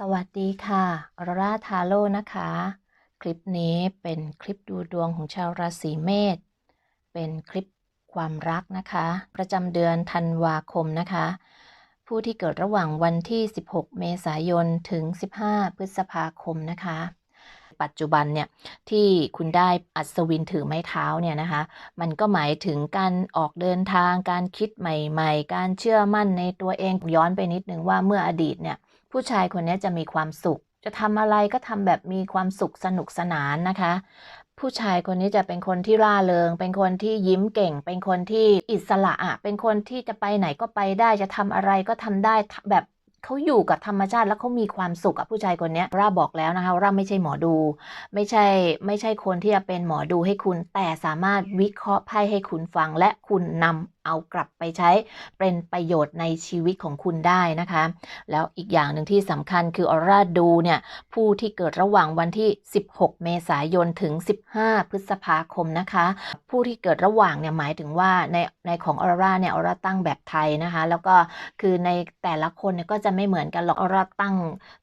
สวัสดีค่ะออร่าทาโร่นะคะ คลิปนี้เป็นคลิปดูดวงของชาวราศีเมษ เป็นคลิปความรักนะคะ ประจำเดือนธันวาคมนะคะ ผู้ที่เกิดระหว่างวันที่ 16 เมษายน ถึง 15 พฤษภาคมนะคะ ปัจจุบันเนี่ย ที่คุณได้อัศวินถือไม้เท้าเนี่ยนะคะ มันก็หมายถึงการออกเดินทาง การคิดใหม่ ๆ การเชื่อมั่นในตัวเองย้อนไปนิดนึงว่าเมื่ออดีตเนี่ย ผู้ชายคนนี้จะมีความสุข จะทำอะไรก็ทำแบบมีความสุขสนุกสนานนะคะ ผู้ชายคนนี้จะเป็นคนที่ร่าเริง เป็นคนที่ยิ้มเก่ง เป็นคนที่อิสระอะเป็นคนที่จะไปไหนก็ไปได้ จะทำอะไรก็ทำได้แบบเขาอยู่กับธรรมชาติแล้วเขามีความสุขอะผู้ชายคนนี้ร่าบอกแล้วนะคะร่าไม่ใช่หมอดู ไม่ใช่ไม่ใช่คนที่จะเป็นหมอดูให้คุณ แต่สามารถวิเคราะห์ไพ่ให้คุณฟังและคุณนำ เอากลับไปใช้เป็นประโยชน์ในชีวิตของคุณได้นะคะ แล้วอีกอย่างหนึ่งที่สำคัญคือออร่าดูเนี่ยผู้ที่เกิดระหว่างวันที่ 16 เมษายนถึง 15 พฤษภาคมนะคะ ผู้ที่เกิดระหว่างเนี่ยหมายถึงว่าในในของออร่าเนี่ยออร่าตั้งแบบไทยนะคะ แล้วก็คือในแต่ละคนเนี่ยก็จะไม่เหมือนกันหรอกออร่าตั้ง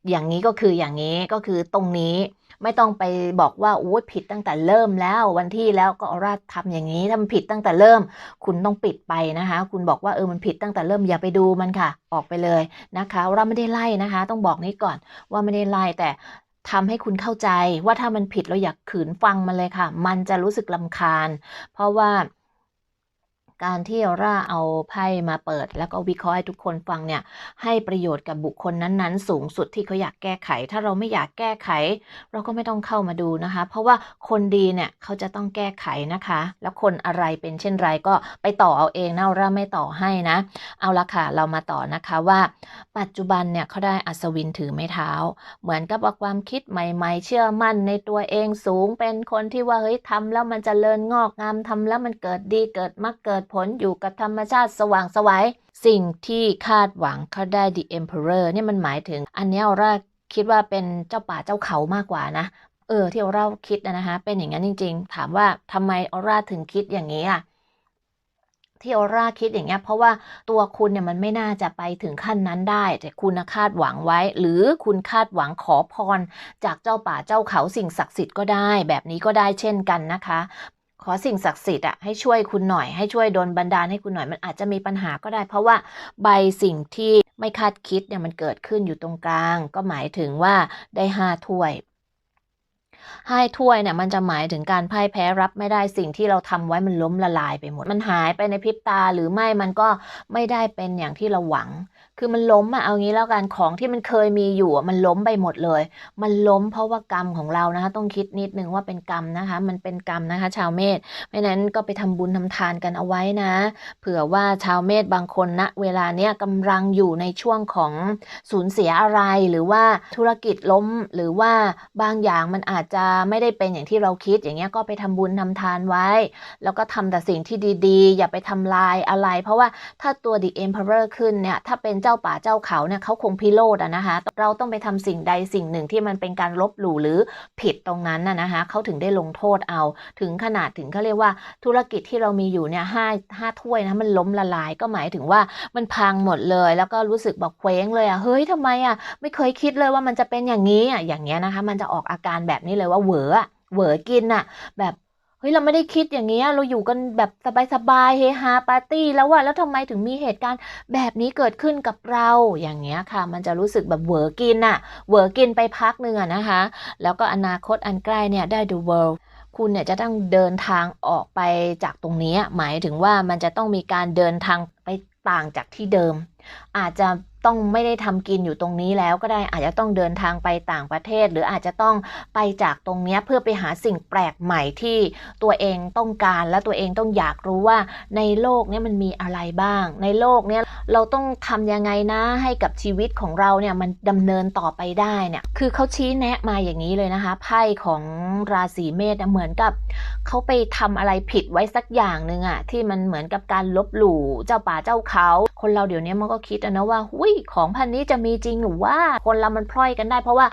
อย่างนี้ก็คืออย่างนี้ก็คือตรงนี้ ไม่ต้องไปบอกว่าโอ้ผิดตั้งแต่เริ่มแล้ววันที่แล้วก็ออร่าทำอย่างนี้ถ้ามันผิดตั้งแต่เริ่ม คุณต้องปิดไปนะคะ คุณบอกว่าเออมันผิดตั้งแต่เริ่มอย่าไปดูมันค่ะ ออกไปเลยนะคะ เราไม่ได้ไล่นะคะ ต้องบอกนี้ก่อนว่าไม่ได้ไล่แต่ทำให้คุณเข้าใจว่าถ้ามันผิดเราอยากขืนฟังมันเลยค่ะ มันจะรู้สึกลำคาญ เพราะว่า การที่ร่าเอาไพ่มาเปิด แล้วก็วิเคราะห์ให้ทุกคนฟังเนี่ยให้ประโยชน์กับบุคคลนั้นๆ สูงสุดที่เขาอยากแก้ไข ถ้าเราไม่อยากแก้ไข เราก็ไม่ต้องเข้ามาดูนะคะ เพราะว่าคนดีเนี่ยเขาจะต้องแก้ไขนะคะ แล้วคนอะไรเป็นเช่นไรก็ไปต่อเอาเองนะร่าไม่ต่อให้นะ เอาละค่ะเรามาต่อนะคะว่า ปัจจุบันเนี่ยเขาได้อัศวินถือไม้เท้า เหมือนกับว่าความคิดใหม่ ๆ เชื่อมั่นในตัวเองสูงเป็นคนที่ว่าเฮ้ยทำแล้วมันจเจริญงอกงามทำแล้วมันเกิดดีเกิดมรรคเกิดผลอยู่กับธรรมชาติสว่างสวัยสิ่งที่คาดหวังเขาได้ The Emperor เนี่ยมันหมายถึง อันนี้เราคิดว่าเป็นเจ้าป่าเจ้าเขามากกว่านะ เออ ที่เราคิดนะนะคะ เป็นอย่างนั้นจริง ๆ ถามว่าทำไมออร่าถึงคิดอย่างนี้อะที่ออร่าคิดอย่างเงี้ยเพราะว่าตัวคุณเนี่ยมันไม่น่าจะไปถึงขั้นนั้นได้ แต่คุณคาดหวังไว้ หรือคุณคาดหวังขอพร จากเจ้าป่าเจ้าเขาสิ่งศักดิ์สิทธิ์ก็ได้ แบบนี้ก็ได้เช่นกันนะคะ ขอสิ่งศักดิ์สิทธิ์อะให้ช่วยคุณหน่อยให้ช่วยดนบันดาลให้คุณหน่อยมันอาจจะมีปัญหาก็ได้ เพราะว่าใบสิ่งที่ไม่คาดคิดเนี่ยมันเกิดขึ้นอยู่ตรงกลาง ก็หมายถึงว่าได้ห้าถ้วย ให้ถ้วยเนี่ยมันจะหมายถึงการพ่ายแพ้รับไม่ได้สิ่งที่เราทำไว้มันล้มละลายไปหมด มันหายไปในพริบตาหรือไม่มันก็ไม่ได้เป็นอย่างที่เราหวัง คือมันล้มอะเอางี้แล้วกันของที่มันเคยมีอยู่มันล้มไปหมดเลย มันล้มเพราะว่ากรรมของเรานะคะ ต้องคิดนิดนึงว่าเป็นกรรมนะคะ มันเป็นกรรมนะคะ ชาวเมษเพราะนั้นก็ไปทำบุญทำทานกันเอาไว้นะ เผื่อว่าชาวเมษบางคนณนะเวลาเนี้ยกำลังอยู่ในช่วงของสูญเสียอะไรหรือว่าธุรกิจล้มหรือว่าบางอย่างมันอาจจะไม่ได้เป็นอย่างที่เราคิดอย่างเงี้ยก็ไปทำบุญทำทานไว้ แล้วก็ทำแต่สิ่งที่ดีๆ อย่าไปทำลายอะไร เพราะว่าถ้าตัว The Emperor ขึ้นเนี่ยถ้าเป็นเจ้าป่าเจ้าเขาเนี่ยเขาคงพิโรธอะนะคะเราต้องไปทำสิ่งใดสิ่งหนึ่งที่มันเป็นการลบหลู่หรือผิดตรงนั้นนะนะคะเขาถึงได้ลงโทษเอา ถึงขนาดถึงเขาเรียกว่าธุรกิจที่เรามีอยู่เนี่ยห้าห้าถ้วยนะมันล้มละลายก็หมายถึงว่ามันพังหมดเลย แล้วก็รู้สึกแบบเคว้งเลยอะเฮ้ยทำไมอะไม่เคยคิดเลยว่ามันจะเป็นอย่างนี้อะอย่างเงี้ยนะคะมันจะออกอาการแบบนี้เลยว่าเหวอะเหวอกินอะแบบเฮ้ยเราไม่ได้คิดอย่างเงี้ยเราอยู่กันแบบสบายๆเฮฮาปาร์ตี้แล้วว่าแล้วทำไมถึงมีเหตุการณ์แบบนี้เกิดขึ้นกับเราอย่างเงี้ยค่ะ มันจะรู้สึกแบบเหวอกินอะเหวอกินไปพักหนึ่งอะนะคะ แล้วก็อนาคตอันใกล้เนี่ยได้ The World คุณเนี่ยจะต้องเดินทางออกไปจากตรงนี้ หมายถึงว่ามันจะต้องมีการเดินทางไปต่างจากที่เดิม อาจจะต้องไม่ได้ทำกินอยู่ตรงนี้แล้วก็ได้อาจจะต้องเดินทางไปต่างประเทศ หรืออาจจะต้องไปจากตรงนี้เพื่อไปหาสิ่งแปลกใหม่ที่ตัวเองต้องการและตัวเองต้องอยากรู้ว่าในโลกนี้มันมีอะไรบ้าง ในโลกนี้เราต้องทำยังไงนะให้กับชีวิตของเราเนี่ยมันดำเนินต่อไปได้เนี่ยคือเขาชี้แนะมาอย่างนี้เลยนะคะไพ่ของราศีเมษเหมือนกับเขาไปทำอะไรผิดไว้สักอย่างหนึ่งอะที่มันเหมือนกับการลบหลู่เจ้าป่าเจ้าเขา คนเราเดี๋ยวนี้มันก็คิดนะว่าหุยของพันนี้จะมีจริงหรือว่าคนเรามันพร่อยกันได้ เพราะว่า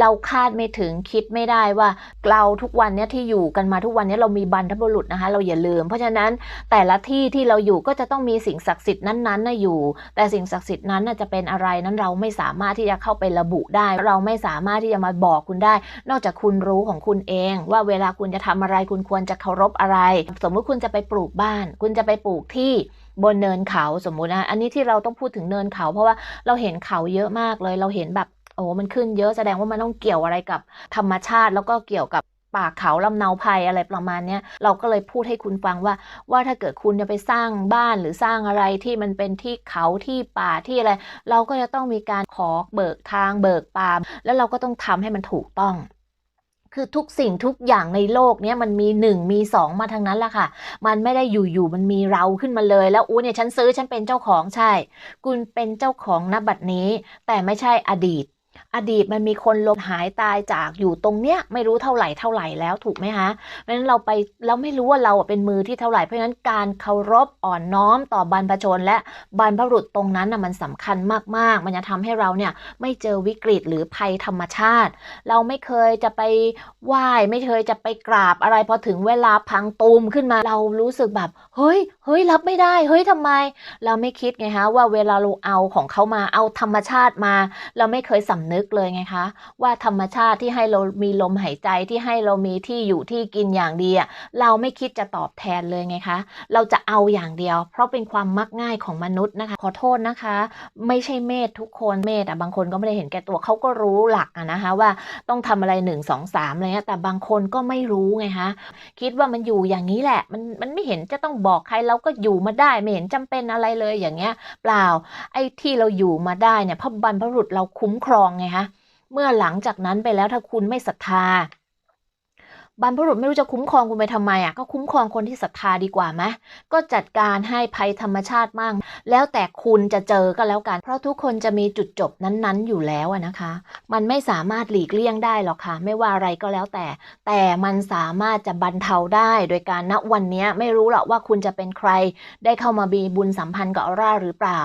เราคาดไม่ถึงคิดไม่ได้ว่าเราทุกวันเนี้ยที่อยู่กันมาทุกวันนี้เรามีบรรพบุรุษนะคะ เราอย่าลืม เพราะฉะนั้นแต่ละที่ที่เราอยู่ก็จะต้องมีสิ่งศักดิ์สิทธิ์นั้นๆนะอยู่ แต่สิ่งศักดิ์สิทธิ์นั้นน่ะจะเป็นอะไรนั้นเราไม่สามารถที่จะเข้าไประบุได้ เราไม่สามารถที่จะมาบอกคุณได้ นอกจากคุณรู้ของคุณเอง ว่าเวลาคุณจะทำอะไรคุณควรจะเคารพอะไร สมมุติคุณจะไปปลูกบ้าน คุณจะไปปลูกที่ บนเนินเขาสมมุตินะอันนี้ที่เราต้องพูดถึงเนินเขา เพราะว่าเราเห็นเขาเยอะมากเลย เราเห็นแบบโอ้มันขึ้นเยอะแสดงว่ามันต้องเกี่ยวอะไรกับธรรมชาติ แล้วก็เกี่ยวกับป่าเขาลำเนาภัยอะไรประมาณเนี้ยเราก็เลยพูดให้คุณฟังว่า ว่าถ้าเกิดคุณจะไปสร้างบ้านหรือสร้างอะไรที่มันเป็นที่เขาที่ป่าที่อะไร เราก็จะต้องมีการขอเบิกทางเบิกป่าแล้วเราก็ต้องทำให้มันถูกต้อง คือทุกสิ่งทุกอย่างในโลกเนี้ยมันมีหนึ่งมีสองมาทางนั้นแหละค่ะ มันไม่ได้อยู่ๆมันมีเราขึ้นมาเลย แล้วอู้เนี่ยฉันซื้อฉันเป็นเจ้าของใช่ คุณเป็นเจ้าของณบัดนี้ แต่ไม่ใช่อดีต อดีตมันมีคนลมหายตายจากอยู่ตรงเนี้ยไม่รู้เท่าไหร่เท่าไหร่แล้วถูกไหมคะเพราะฉะนั้นเราไปเราไม่รู้ว่าเราเป็นมือที่เท่าไหร่เพราะฉะนั้นการเคารพอ่อนน้อมต่อบรรพชน และบรรพบุรุษตรงนั้นน่ะมันสำคัญมาก ๆ มันจะทำให้เราเนี่ยไม่เจอวิกฤตหรือภัยธรรมชาติ เราไม่เคยจะไปไหว้ไม่เคยจะไปกราบอะไรพอถึงเวลาพังตูมขึ้นมาเรารู้สึกแบบเฮ้ย เฮ้ยรับไม่ได้ เฮ้ยทำไม เราไม่คิดไงคะว่าเวลาเราเอาของเขามาเอาธรรมชาติมา เราไม่เคยสำนึกเลยไงคะ ว่าธรรมชาติที่ให้เรามีลมหายใจที่ให้เรามีที่อยู่ที่กินอย่างดีอะเราไม่คิดจะตอบแทนเลยไงคะ เราจะเอาอย่างเดียว เพราะเป็นความมักง่ายของมนุษย์นะคะ ขอโทษนะคะ ไม่ใช่เมธทุกคนเมธอะบางคนก็ไม่ได้เห็นแก่ตัวเขาก็รู้หลักอะนะคะว่าต้องทำอะไรหนึ่งสองสามอะไรเงี้ยแต่บางคนก็ไม่รู้ไงคะคิดว่ามันอยู่อย่างนี้แหละ มันมันไม่เห็นจะต้องบอกใครเราก็อยู่มาได้ไม่เห็นจำเป็นอะไรเลยอย่างเงี้ย เปล่าไอ้ที่เราอยู่มาได้เนี่ยพระบรรพบุรุษเราคุ้มครองไงคะเมื่อหลังจากนั้นไปแล้วถ้าคุณไม่ศรัทธา บรรพบุรุษไม่รู้จะคุ้มครองคุณไปทำไมอะก็คุ้มครองคนที่ศรัทธาดีกว่าไหมก็จัดการให้ภัยธรรมชาติมั่งแล้วแต่คุณจะเจอก็แล้วกัน เพราะทุกคนจะมีจุดจบนั้นๆ อยู่แล้วนะคะ มันไม่สามารถหลีกเลี่ยงได้หรอกค่ะ ไม่ว่าอะไรก็แล้วแต่ แต่มันสามารถจะบรรเทาได้ โดยการณวันนี้ไม่รู้หรอกว่าคุณจะเป็นใคร ได้เข้ามามีบุญสัมพันธ์กับออร่าหรือเปล่า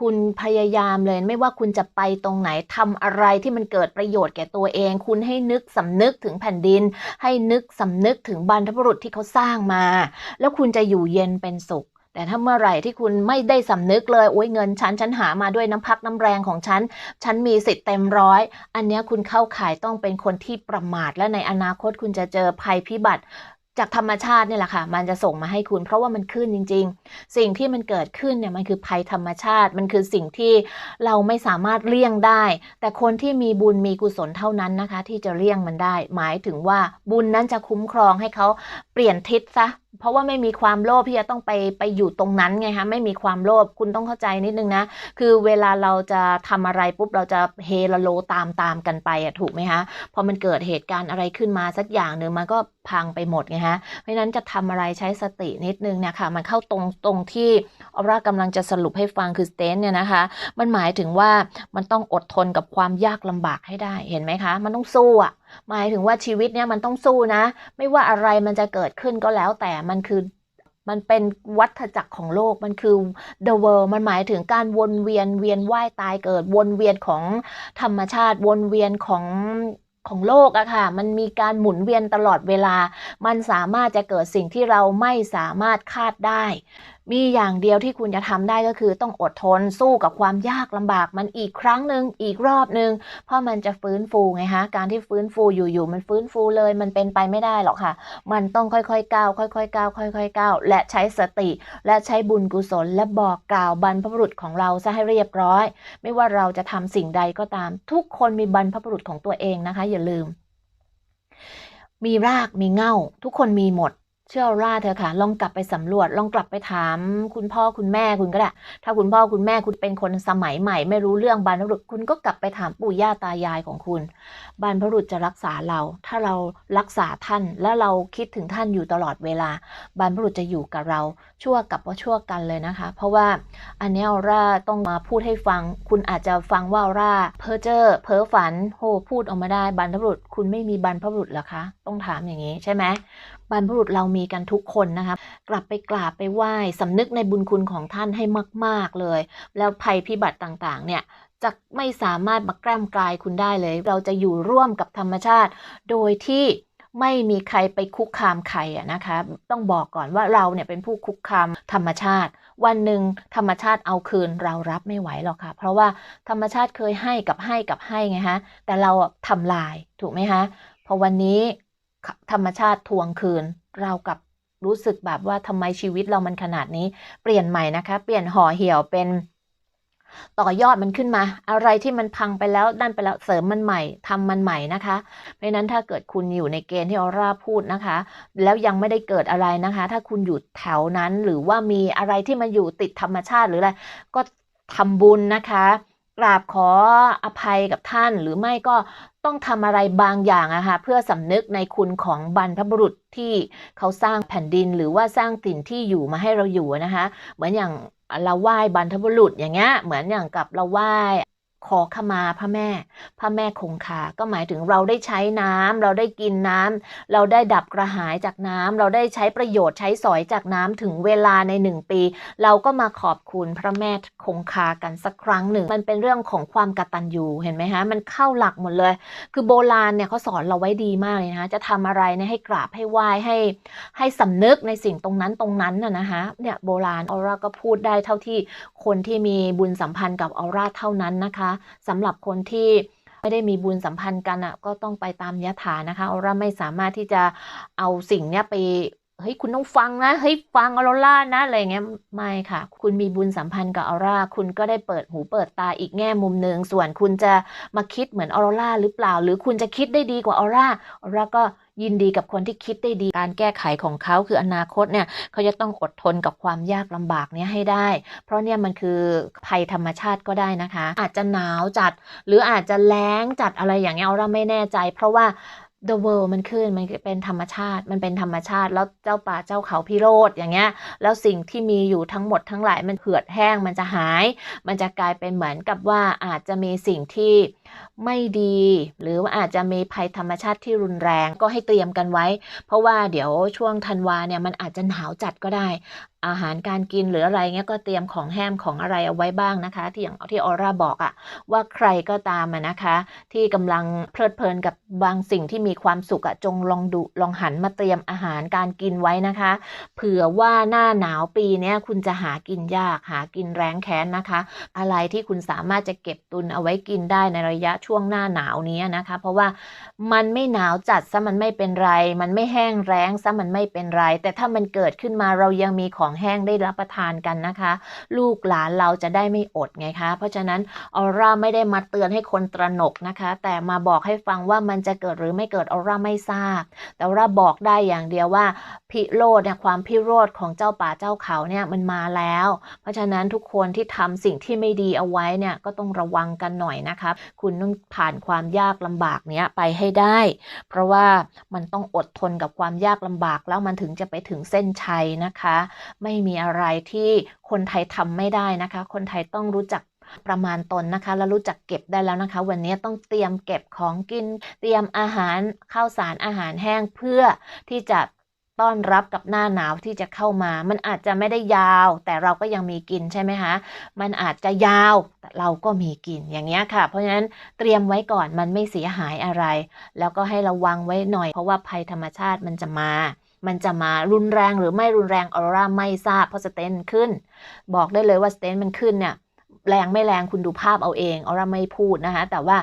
คุณพยายามเลยไม่ว่าคุณจะไปตรงไหนทำอะไรที่มันเกิดประโยชน์แก่ตัวเอง คุณให้นึกสำนึกถึงแผ่นดินให้นึกสำนึกถึงบรรพบุรุษที่เขาสร้างมา แล้วคุณจะอยู่เย็นเป็นสุข แต่ถ้าเมื่อไหร่ที่คุณไม่ได้สำนึกเลยโอ้ยเงินฉันฉันหามาด้วยน้ำพักน้ำแรงของฉัน ฉันมีสิทธิ์เต็มร้อย อันนี้คุณเข้าข่ายต้องเป็นคนที่ประมาทและในอนาคตคุณจะเจอภัยพิบัติ จากธรรมชาติเนี่ยแหละค่ะ มันจะส่งมาให้คุณ เพราะว่ามันขึ้นจริง ๆ สิ่งที่มันเกิดขึ้นเนี่ยมันคือภัยธรรมชาติ มันคือสิ่งที่เราไม่สามารถเลี่ยงได้ แต่คนที่มีบุญมีกุศลเท่านั้นนะคะ ที่จะเลี่ยงมันได้ หมายถึงว่าบุญนั้นจะคุ้มครองให้เขา เปลี่ยนทิศซะ เพราะว่าไม่มีความโลภที่จะต้องไปไปอยู่ตรงนั้นไงคะไม่มีความโลภคุณต้องเข้าใจนิดนึงนะ คือเวลาเราจะทำอะไรปุ๊บเราจะเฮลโลตามตามกันไปอะถูกไหมคะพอมันเกิดเหตุการณ์อะไรขึ้นมาสักอย่างหนึ่งมันก็พังไปหมดไงฮะเพราะนั้นจะทำอะไรใช้สตินิดนึงเนี่ยค่ะมันเข้าตรงตรงที่ออร่ากำลังจะสรุปให้ฟังคือสเตนเนี่ยนะคะ มันหมายถึงว่ามันต้องอดทนกับความยากลำบากให้ได้เห็นไหมคะ มันต้องสู้อะ หมายถึงว่าชีวิตเนี่ยมันต้องสู้นะ ไม่ว่าอะไรมันจะเกิดขึ้นก็แล้วแต่มันคือมันเป็นวัฏจักรของโลก มันคือ the world มันหมายถึงการวนเวียนเวียนว่ายตายเกิด วนเวียนของธรรมชาติ วนเวียนของของโลกอะค่ะ มันมีการหมุนเวียนตลอดเวลา มันสามารถจะเกิดสิ่งที่เราไม่สามารถคาดได้ มีอย่างเดียวที่คุณจะทำได้ก็คือต้องอดทนสู้กับความยากลำบากมันอีกครั้งหนึ่งอีกรอบหนึ่งเพราะมันจะฟื้นฟูไงฮะการที่ฟื้นฟูอยู่ๆมันฟื้นฟูเลย มันเป็นไปไม่ได้หรอกค่ะ มันต้องค่อยๆก้าวค่อยๆก้าวค่อยๆก้าวและใช้สติ และใช้บุญกุศล และบอกกล่าวบรรพบุรุษของเราซะให้เรียบร้อย ไม่ว่าเราจะทำสิ่งใดก็ตาม ทุกคนมีบรรพบุรุษของตัวเองนะคะ อย่าลืม มีรากมีเง่า ทุกคนมีหมด เชื่อร่าเธอะค่ะ ลองกลับไปสำรวจ ลองกลับไปถาม คุณพ่อคุณแม่คุณก็ได้ ถ้าคุณพ่อคุณแม่คุณเป็นคนสมัยใหม่ ไม่รู้เรื่องบรรพบุรุษคุณก็กลับไปถามปู่ย่าตายายของคุณบรรพบุรุษจะรักษาเรา ถ้าเรารักษาท่านและเราคิดถึงท่านอยู่ตลอดเวลาบรรพบุรุษจะอยู่กับเรา ชั่วกับว่าชั่วกันเลยนะคะ เพราะว่าอันนี้ออร่าต้องมาพูดให้ฟัง คุณอาจจะฟังว่าออร่าเพ้อเจ้อเพ้อฝันโหพูดออกมาได้บรรพบุรุษ คุณไม่มีบรรพบุรุษหรอคะ ต้องถามอย่างนี้ใช่ไหมบรรพบุรุษเรามีกันทุกคนนะคะ กลับไปกราบไปไหว้สำนึกในบุญคุณของท่านให้มาก ๆเลย แล้วภัยพิบัติต่างๆ เนี่ยจะไม่สามารถมาแกล้มกลายคุณได้เลย เราจะอยู่ร่วมกับธรรมชาติ โดยที่ไม่มีใครไปคุกคามใครอะนะคะ ต้องบอกก่อนว่าเราเนี่ยเป็นผู้คุกคามธรรมชาติ วันหนึ่งธรรมชาติเอาคืนเรารับไม่ไหวหรอกค่ะ เพราะว่าธรรมชาติเคยให้กับให้กับให้ไงฮะ แต่เราทำลายถูกไหมคะพอวันนี้ ธรรมชาติทวงคืน เรากับรู้สึกแบบว่าทำไมชีวิตเรามันขนาดนี้ เปลี่ยนใหม่นะคะ เปลี่ยนห่อเหี่ยวเป็นต่อยอดมันขึ้นมา อะไรที่มันพังไปแล้วดันไปแล้วเสริมมันใหม่ทำมันใหม่นะคะ เพราะนั้นถ้าเกิดคุณอยู่ในเกณฑ์ที่ออร่าพูดนะคะ แล้วยังไม่ได้เกิดอะไรนะคะ ถ้าคุณอยู่แถวนั้นหรือว่ามีอะไรที่มันอยู่ติดธรรมชาติหรืออะไรก็ทำบุญนะคะ กราบขออภัยกับท่านหรือไม่ก็ต้องทำอะไรบางอย่างอะค่ะเพื่อสำนึกในคุณของบรรพบุรุษที่เขาสร้างแผ่นดินหรือว่าสร้างถิ่นที่อยู่มาให้เราอยู่นะคะ เหมือนอย่างเราไหว้บรรพบุรุษอย่างเงี้ยเหมือนอย่างกับเราไหว้ ขอขมาพระแม่ พระแม่คงคา ก็หมายถึงเราได้ใช้น้ำเราได้กินน้ำเราได้ดับกระหายจากน้ำเราได้ใช้ประโยชน์ใช้สอยจากน้ำถึงเวลาในหนึ่งปี เราก็มาขอบคุณพระแม่คงคากันสักครั้งหนึ่ง มันเป็นเรื่องของความกตัญญูเห็นไหมฮะมันเข้าหลักหมดเลย คือโบราณเนี่ยเขาสอนเราไว้ดีมากเลยนะจะทำอะไรเนี่ยให้กราบให้ไหว้ให้ให้สำนึกในสิ่งตรงนั้นตรงนั้นน่ะนะคะเนี่ยโบราณออร่าก็พูดได้เท่าที่คนที่มีบุญสัมพันธ์กับออร่าเท่านั้นนะคะสำหรับคนที่ไม่ได้มีบุญสัมพันธ์กันอะก็ต้องไปตามยถานะคะออร่าไม่สามารถที่จะเอาสิ่งเนี้ยไปเฮ้ยคุณต้องฟังนะเฮ้ยฟังออร่านะอะไรเงี้ยไม่ค่ะ คุณมีบุญสัมพันธ์กับออร่าคุณก็ได้เปิดหูเปิดตาอีกแง่มุมหนึ่งส่วนคุณจะมาคิดเหมือนออร่าหรือเปล่า หรือคุณจะคิดได้ดีกว่าออร่าออร่าก็ ยินดีกับคนที่คิดได้ดีการแก้ไขของเขาคืออนาคตเนี่ยเขาจะต้องอดทนกับความยากลำบากเนี้ยให้ได้ เพราะเนี่ยมันคือภัยธรรมชาติก็ได้นะคะ อาจจะหนาวจัด หรืออาจจะแล้งจัดอะไรอย่างเงี้ยเราไม่แน่ใจ เพราะว่า the world มันขึ้นมันเป็นธรรมชาติ มันเป็นธรรมชาติ แล้วเจ้าป่าเจ้าเขาพิโรธอย่างเงี้ย แล้วสิ่งที่มีอยู่ทั้งหมดทั้งหลายมันเหือดแห้งมันจะหาย มันจะกลายเป็นเหมือนกับว่าอาจจะมีสิ่งที่ ไม่ดี หรือว่าอาจจะมีภัยธรรมชาติที่รุนแรงก็ให้เตรียมกันไว้ เพราะว่าเดี๋ยวช่วงธันวาเนี่ยมันอาจจะหนาวจัดก็ได้ อาหารการกินหรืออะไรเงี้ยก็เตรียมของแห้มของอะไรเอาไว้บ้างนะคะ ที่อย่างที่ออร่าบอกอะว่าใครก็ตามนะคะ ที่กำลังเพลิดเพลินกับบางสิ่งที่มีความสุขอะจงลองดูลองหันมาเตรียมอาหารการกินไว้นะคะ เผื่อว่าหน้าหนาวปีนี้คุณจะหากินยากหากินแรงแค้นนะคะ อะไรที่คุณสามารถจะเก็บตุนเอาไว้กินได้ในระยะช่วงหน้าหนาวนี้นะคะ เพราะว่ามันไม่หนาวจัดซะมันไม่เป็นไร มันไม่แห้งแรงซะมันไม่เป็นไร แต่ถ้ามันเกิดขึ้นมาเรายังมีของแห้งได้รับประทานกันนะคะ ลูกหลานเราจะได้ไม่อดไงคะ เพราะฉะนั้นออร่าไม่ได้มาเตือนให้คนตระหนกนะคะ แต่มาบอกให้ฟังว่ามันจะเกิดหรือไม่เกิดออร่าไม่ทราบ แต่ออร่าบอกได้อย่างเดียวว่า พิโรธเนี่ยความพิโรธของเจ้าป่าเจ้าเขาเนี่ยมันมาแล้ว เพราะฉะนั้นทุกคนที่ทำสิ่งที่ไม่ดีเอาไว้เนี่ยก็ต้องระวังกันหน่อยนะคะคุณต้องผ่านความยากลำบากเนี้ยไปให้ได้ เพราะว่ามันต้องอดทนกับความยากลำบากแล้วมันถึงจะไปถึงเส้นชัยนะคะ ไม่มีอะไรที่คนไทยทำไม่ได้นะคะ คนไทยต้องรู้จักประมาณตนนะคะ แล้วรู้จักเก็บได้แล้วนะคะ วันนี้ต้องเตรียมเก็บของกิน เตรียมอาหารข้าวสารอาหารแห้งเพื่อที่จะ ต้อนรับกับหน้าหนาวที่จะเข้ามา มันอาจจะไม่ได้ยาว แต่เราก็ยังมีกินใช่ไหมคะ มันอาจจะยาวแต่เราก็มีกินอย่างเงี้ยค่ะ เพราะฉะนั้นเตรียมไว้ก่อนมันไม่เสียหายอะไร แล้วก็ให้ระวังไว้หน่อย เพราะว่าภัยธรรมชาติมันจะมา มันจะมารุนแรงหรือไม่รุนแรงออร่าไม่ทราบเพราะสเตนขึ้น บอกได้เลยว่าสเตนมันขึ้นเนี่ย แรงไม่แรงคุณดูภาพเอาเองออร่าไม่พูดนะคะ แต่ว่า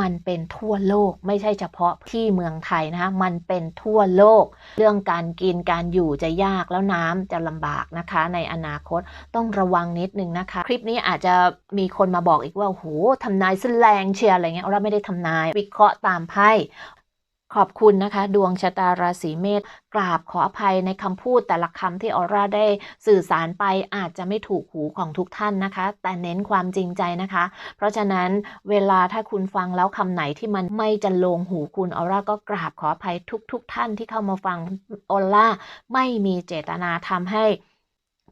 มันเป็นทั่วโลกไม่ใช่เฉพาะที่เมืองไทยนะคะมันเป็นทั่วโลก เรื่องการกินการอยู่จะยากแล้วน้ำจะลำบากนะคะ ในอนาคตต้องระวังนิดนึงนะคะ คลิปนี้อาจจะมีคนมาบอกอีกว่าโหทำนายสแลงเชียร์อะไรเงี้ยออร่าไม่ได้ทำนาย วิเคราะห์ตามไพ่ ขอบคุณนะคะ ดวงชะตาราศีเมษกราบขออภัยในคำพูดแต่ละคำที่ออร่าได้สื่อสารไปอาจจะไม่ถูกหูของทุกท่านนะคะ แต่เน้นความจริงใจนะคะ เพราะฉะนั้นเวลาถ้าคุณฟังแล้วคำไหนที่มันไม่จะลงหูคุณออร่าก็กราบขออภัยทุก ๆทท่านที่เข้ามาฟังออร่าไม่มีเจตนาทำให้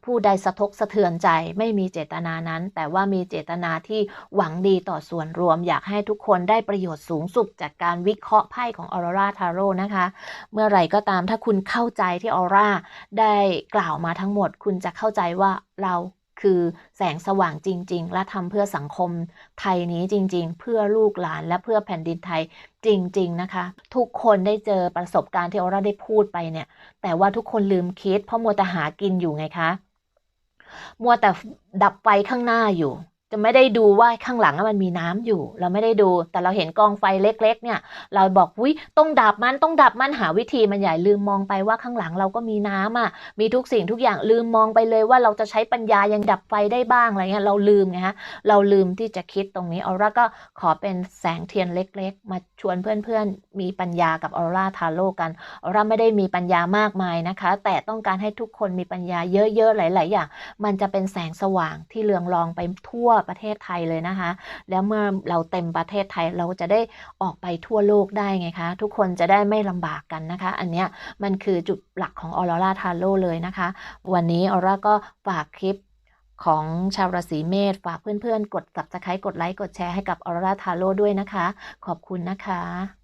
ผู้ใดสะทกสะเทือนใจไม่มีเจตนานั้น แต่ว่ามีเจตนาที่หวังดีต่อส่วนรวม อยากให้ทุกคนได้ประโยชน์สูงสุดจากการวิเคราะห์ไพ่ของออโรราทาโร่นะคะ เมื่อไหร่ก็ตามถ้าคุณเข้าใจที่ออร่าได้กล่าวมาทั้งหมด คุณจะเข้าใจว่าเราคือแสงสว่างจริง ๆ และทำเพื่อสังคมไทยนี้จริง ๆ เพื่อลูกหลานและเพื่อแผ่นดินไทยจริง ๆ นะคะ ทุกคนได้เจอประสบการณ์ที่ออร่าได้พูดไปเนี่ย แต่ว่าทุกคนลืมคิด เพราะมัวแต่หากินอยู่ไงคะ มัวแต่ดับไฟข้างหน้าอยู่ จะไม่ได้ดูว่าข้างหลังมันมีน้ำอยู่ เราไม่ได้ดู แต่เราเห็นกองไฟเล็ก ๆ เนี่ย เราบอกวิต้องดับมันต้องดับมันหาวิธีมันใหญ่ลืมมองไปว่าข้างหลังเราก็มีน้ำอะมีทุกสิ่งทุกอย่างลืมมองไปเลยว่าเราจะใช้ปัญญายังดับไฟได้บ้างอะไรเงี้ยเราลืมไงฮะเราลืมที่จะคิดตรงนี้ออร่าก็ขอเป็นแสงเทียนเล็ก ๆ มาชวนเพื่อนๆ มีปัญญากับออร่าทาโร่กันออร่าไม่ได้มีปัญญามากมายนะคะ แต่ต้องการให้ทุกคนมีปัญญาเยอะๆหลาย ๆ อย่าง มันจะเป็นแสงสว่างที่เรืองรองไปทั่วประเทศไทยเลยนะคะ แล้วเมื่อเราเต็มประเทศไทยเราจะได้ออกไปทั่วโลกได้ไงคะ ทุกคนจะได้ไม่ลำบากกันนะคะ อันเนี้ยมันคือจุดหลักของออร่าทาโร่เลยนะคะ วันนี้ออร่าก็ฝากคลิปของชาวราศีเมษฝากเพื่อนๆ กด subscribe กดไลค์กดแชร์ให้กับออร่าทาโร่ด้วยนะคะ ขอบคุณนะคะ